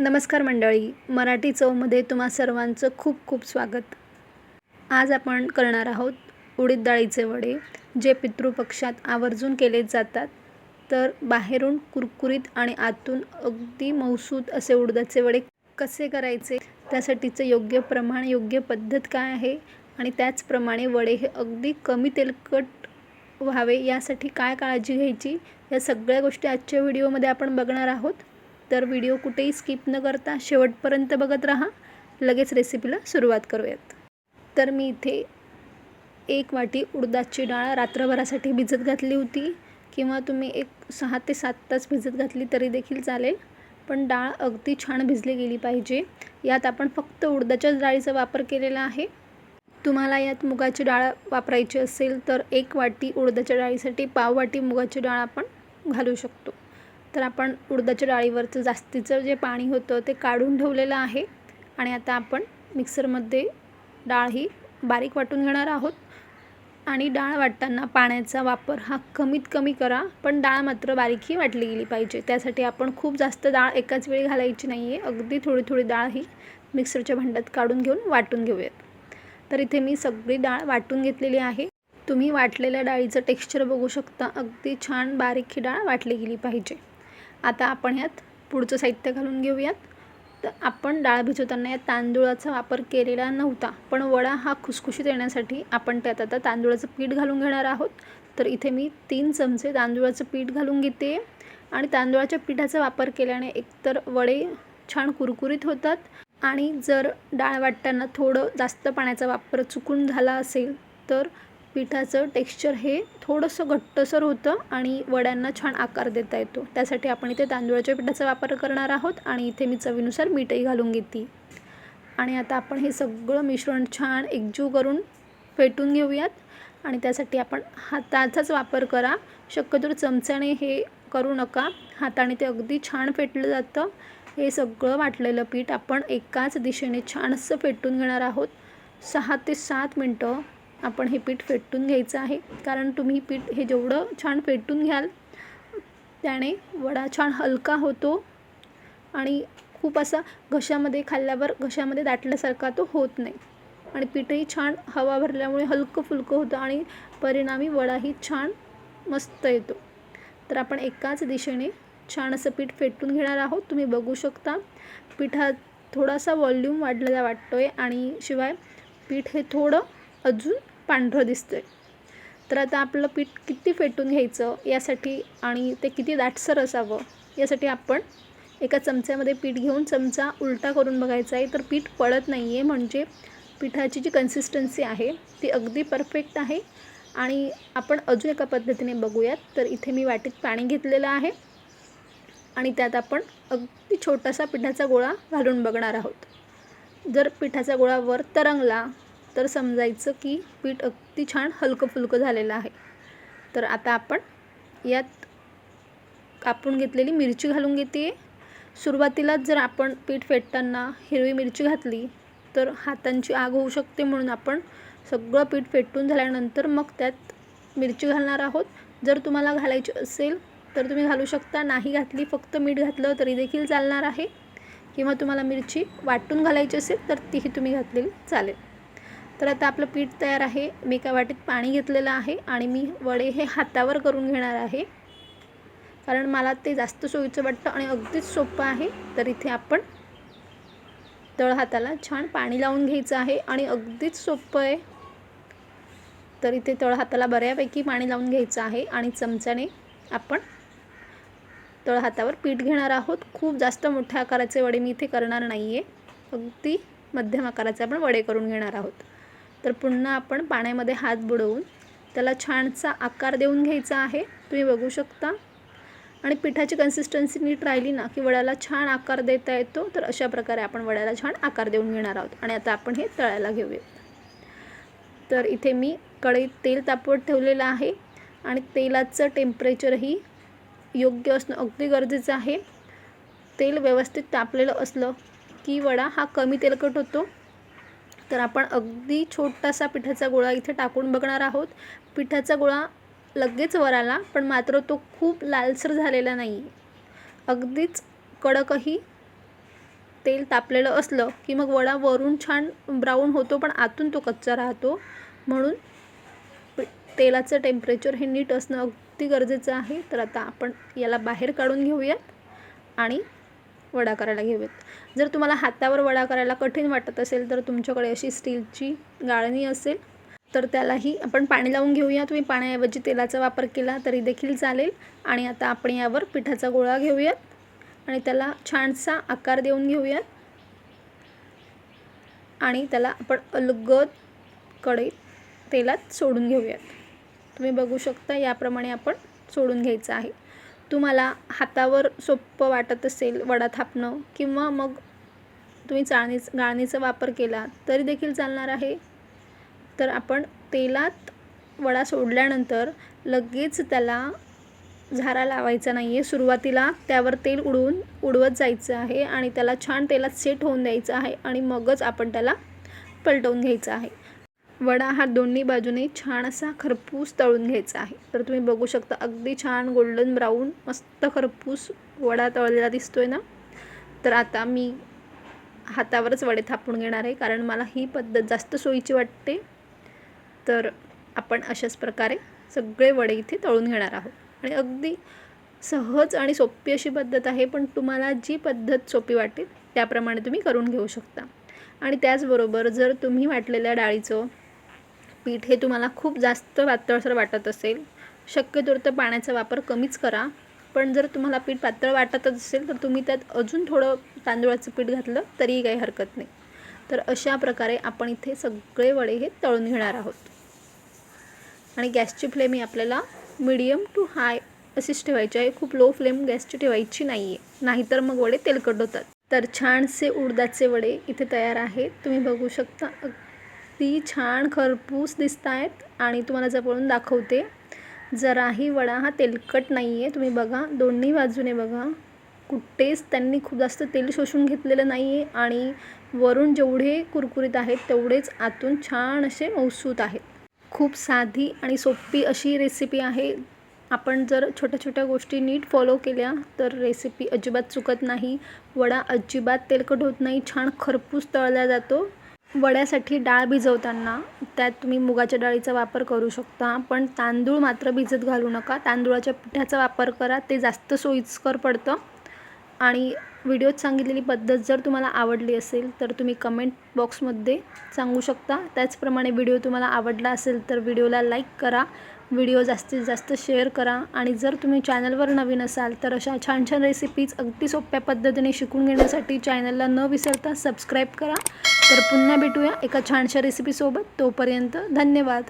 नमस्कार मंडळी मराठी चवमध्ये तुम्हा सर्वांचं खूप खूप स्वागत. आज आपण करणार आहोत उडीद डाळीचे वडे जे पितृपक्षात आवर्जून केले जातात. तर बाहेरून कुरकुरीत आणि आतून अगदी मौसूद असे उडदाचे वडे कसे करायचे? त्यासाठीचं योग्य प्रमाण योग्य पद्धत काय आहे? आणि त्याचप्रमाणे वडे हे अगदी कमी तेलकट व्हावे यासाठी काय काळजी घ्यायची? या सगळ्या गोष्टी आजच्या व्हिडिओमध्ये आपण बघणार आहोत. तर व्हिडिओ कुठेही स्किप न करता शेवटपर्यंत बघत राहा. लगेच रेसिपीला सुरुवात करूयात. तर मी इथे एक वाटी उडदाची डाळ रात्रभरासाठी भिजत घातली होती किंवा तुम्ही एक सहा ते सात तास भिजत घातली तरी देखील चालेल. पण डाळ अगदी छान भिजली गेली पाहिजे. यात आपण फक्त उडदाच्याच डाळीचा वापर केलेला आहे. तुम्हाला यात मुगाची डाळ वापरायची असेल तर एक वाटी उडदाच्या डाळीसाठी पाव वाटी मुगाची डाळ आपण घालू शकतो. तर आपण उडदाच्या डाळीवरचं जास्तीचं जे पाणी होतं ते काढून ठेवलेलं आहे. आणि आता आपण मिक्सरमध्ये डाळ ही बारीक वाटून घेणार आहोत. आणि डाळ वाटताना पाण्याचा वापर हा कमीत कमी करा पण डाळ मात्र बारीकही वाटली गेली पाहिजे. त्यासाठी आपण खूप जास्त डाळ एकाच वेळी घालायची नाही आहे अगदी थोडी थोडी डाळ ही मिक्सरच्या भांड्यात काढून घेऊन वाटून घेऊयात. तर इथे मी सगळी डाळ वाटून घेतलेली आहे. तुम्ही वाटलेल्या डाळीचं टेक्स्चर बघू शकता. अगदी छान बारीक ही डाळ वाटली गेली पाहिजे. आता आपण ह्यात पुढचं साहित्य घालून घेऊयात. तर आपण डाळ भिजवताना यात तांदूळाचा वापर केलेला नव्हता पण वडा हा खुसखुशीत येण्यासाठी आपण त्यात आता तांदूळाचं पीठ घालून घेणार आहोत. तर इथे मी तीन चमचे तांदूळाचं पीठ घालून घेते. आणि तांदूळाच्या पिठाचा वापर केल्याने एकतर वडे छान कुरकुरीत होतात आणि जर डाळ वाटताना थोडं जास्त पाण्याचा वापर चुकून झाला असेल तर पिठाचं टेक्स्चर हे थोडंसं घट्टसर होतं आणि वड्यांना छान आकार देता येतो. त्यासाठी आपण इथे तांदूळाच्या पिठाचा वापर करणार आहोत आणि इथे मी चवीनुसार मीठही घालून घेते. आणि आता आपण हे सगळं मिश्रण छान एकजीव करून फेटून घेऊयात. आणि त्यासाठी आपण हाताचाच वापर करा. शक्यतो चमच्याने हे करू नका. हाताने ते अगदी छान फेटलं जातं. हे सगळं वाटलेलं पीठ आपण एकाच दिशेने छान असं फेटून घेणार आहोत. सहा ते सात मिनटं आपण हे पीठ फेटून घ्यायचं आहे. कारण तुम्ही पीठ हे जेवढं छान फेटून घ्याल त्याने वडा छान हलका होतो. आणि खूप असा घशामध्ये खाल्ल्यावर घशामध्ये दाटल्यासारखा तो होत नाही. आणि पीठही छान हवा भरल्यामुळे हलकं फुलकं होतं आणि परिणामी वडाही छान मस्त येतो. तर आपण एकाच दिशेने छान असं पीठ फेटून घेणार आहोत. तुम्ही बघू शकता पिठात थोडासा वॉल्यूम वाढलेला वाटतो आहे आणि शिवाय पीठ हे थोडं अजून पांढरं दिसतं आहे तर आता आपलं पीठ किती फेटून घ्यायचं यासाठी आणि ते किती दाटसर असावं यासाठी आपण एका चमच्यामध्ये पीठ घेऊन चमचा उलटा करून बघायचा आहे. तर पीठ पळत नाही आहे म्हणजे पिठाची जी कन्सिस्टन्सी आहे ती अगदी परफेक्ट आहे. आणि आपण अजून एका पद्धतीने बघूयात. तर इथे मी वाटीत पाणी घेतलेलं आहे. आणि त्यात आपण अगदी छोटासा पिठाचा गोळा घालून बघणार आहोत. जर पिठाचा गोळा वर तरंगला तर समजायचं की पीठ अगदी छान हलकं फुलकं झालेलं आहे. तर आता आपण यात कापून घेतलेली मिरची घालून घेते. सुरुवातीलाच जर आपण पीठ फेटताना हिरवी मिरची घातली तर हातांची आग होऊ शकते म्हणून आपण सगळं पीठ फेटून झाल्यानंतर मग त्यात मिरची घालणार आहोत. जर तुम्हाला घालायची असेल तर तुम्ही घालू शकता. नाही घातली फक्त मीठ घातलं तरी देखील चालणार आहे. किंवा तुम्हाला मिरची वाटून घालायची असेल तर तीही तुम्ही घातलेली चालेल. तर आता आपलं पीठ तयार आहे. मी एका वाटीत पाणी घेतलेलं आहे आणि मी वडे हे हातावर करून घेणार आहे. कारण मला ते जास्त सोयीचं वाटतं आणि अगदीच सोपं आहे. तर इथे आपण तळ हाताला छान पाणी लावून घ्यायचं आहे आणि अगदीच सोपं आहे. तर इथे तळ हाताला बऱ्यापैकी पाणी लावून घ्यायचं आहे आणि चमच्याने आपण तळ हातावर पीठ घेणार आहोत. खूप जास्त मोठ्या आकाराचे वडे मी इथे करणार नाही आहे अगदी मध्यम आकाराचे आपण वडे करून घेणार आहोत. तर पुन्हा आपण पाण्यामध्ये हात बुडवून त्याला छानसा आकार देऊन घ्यायचा आहे. तुम्ही बघू शकता. आणि पिठाची कन्सिस्टन्सी नीट राहिली ना की वड्याला छान आकार देता येतो तर अशा प्रकारे आपण वड्याला छान आकार देऊन घेणार आहोत. आणि आता आपण हे तळायला घेऊयात. तर इथे मी कढईत तेल तापवत ठेवलेलं आहे. आणि तेलाचं टेम्परेचरही योग्य असणं अगदी गरजेचं आहे. तेल व्यवस्थित तापलेलं असलं की वडा हा कमी तेलकट होतो. तर आपण अगदी छोटासा पिठाचा गोळा इथे टाकून बघणार आहोत. पिठाचा गोळा लगेच वर आला पण मात्र तो खूप लालसर झालेला नाही. अगदीच कडकही तेल तापलेलं असलं की मग वडा वरून छान ब्राऊन होतो पण आतून तो कच्चा राहतो. म्हणून तेलाचं टेम्परेचर हे नीट असणं अगदी गरजेचं आहे. तर आता आपण याला बाहेर काढून घेऊयात आणि वडा करायला घेऊयात जर तुम्हाला हातावर वडा करायला कठीण वाटत असेल तर तुमच्याकडे अशी स्टीलची गाळणी असेल तर त्यालाही आपण पाणी लावून घेऊया. तुम्ही पाण्याऐवजी तेलाचा वापर केला तरी देखील चालेल. आणि आता आपण यावर पिठाचा गोळा घेऊयात आणि त्याला छानसा आकार देऊन घेऊयात. आणि त्याला आपण अलगदकडे तेलात सोडून घेऊयात. तुम्ही बघू शकता याप्रमाणे आपण सोडून घ्यायचं आहे. तुम्हाला हातावर सोपं वाटत असेल वडा थापणं किंवा मग तुम्ही चाळणीच गाळणीचा वापर केला तरी देखील चालणार आहे. तर आपण तेलात वडा सोडल्यानंतर लगेच त्याला झारा लावायचा नाही आहे सुरुवातीला त्यावर तेल उडवून उडवत जायचं आहे आणि त्याला छान तेलात सेट होऊन द्यायचं आहे आणि मगच आपण त्याला पलटवून घ्यायचं आहे. वडा हा दोन्ही बाजूने छान असा खरपूस तळून घ्यायचा आहे. तर तुम्ही बघू शकता अगदी छान गोल्डन ब्राऊन मस्त खरपूस वडा तळलेला दिसतोय ना? तर आता मी हातावरच वडे थापून घेणार आहे कारण मला ही पद्धत जास्त सोयीची वाटते. तर आपण अशाच प्रकारे सगळे वडे इथे तळून घेणार आहोत. आणि अगदी सहज आणि सोपी अशी पद्धत आहे पण तुम्हाला जी पद्धत सोपी वाटेल त्याप्रमाणे तुम्ही करून घेऊ शकता. आणि त्याचबरोबर जर तुम्ही वाटलेल्या डाळीचं पीठ हे तुम्हाला खूप जास्त पातळसर वाटत असेल. शक्यतो तर पाण्याचा वापर कमीच करा. पण जर तुम्हाला पीठ पातळ वाटतच असेल तर तुम्ही त्यात अजून थोडं तांदूळाचं पीठ घातलं तरीही काही हरकत नाही. तर अशा प्रकारे आपण इथे सगळे वडे हे तळून घेणार आहोत. आणि गॅसची फ्लेम ही आपल्याला मिडियम टू हाय अशीच ठेवायची आहे. खूप लो फ्लेम गॅसची ठेवायची नाही आहे नाहीतर मग वडे तेलकट होतात. तर छानसे उडदाचे वडे इथे तयार आहेत. तुम्ही बघू शकता अगदी छान खरपूस दिसत आहेत आणि तुम्हाला जवळून दाखवते जराही वडा हा तेलकट नाही आहे तुम्ही बघा दोन्ही बाजूने बघा. कुठेच त्यांनी खूप जास्त तेल शोषून घेतलेलं नाही आहे आणि वरून जेवढे कुरकुरीत आहेत तेवढेच आतून छान असे मौसूत आहेत. खूप साधी आणि सोपी अशी रेसिपी आहे. आपण जर छोट्या छोट्या गोष्टी नीट फॉलो केल्या तर रेसिपी अजिबात चुकत नाही. वडा अजिबात तेलकट होत नाही. छान खरपूस तळला जातो. वड्यासाठी डाळ भिजवताना त्यात तुम्ही मुगाच्या डाळीचा वापर करू शकता पण तांदूळ मात्र भिजत घालू नका. तांदूळाच्या पिठाचा वापर करा ते जास्त सोयीस्कर पडतं. आणि व्हिडिओत सांगितलेली पद्धत जर तुम्हाला आवडली असेल तर तुम्ही कमेंट बॉक्समध्ये सांगू शकता. त्याचप्रमाणे व्हिडिओ तुम्हाला आवडला असेल तर व्हिडिओला लाईक करा. व्हिडिओ जास्तीत जास्त शेअर करा आणि जर तुम्ही चॅनलवर नवीन असाल तर अशा छान छान रेसिपीज अगदी सोप्या पद्धतीने शिकून घेण्यासाठी चॅनलला न विसरता सबस्क्राईब करा. तर पुन्हा भेटूया एका छानशा रेसिपीसोबत तोपर्यंत धन्यवाद.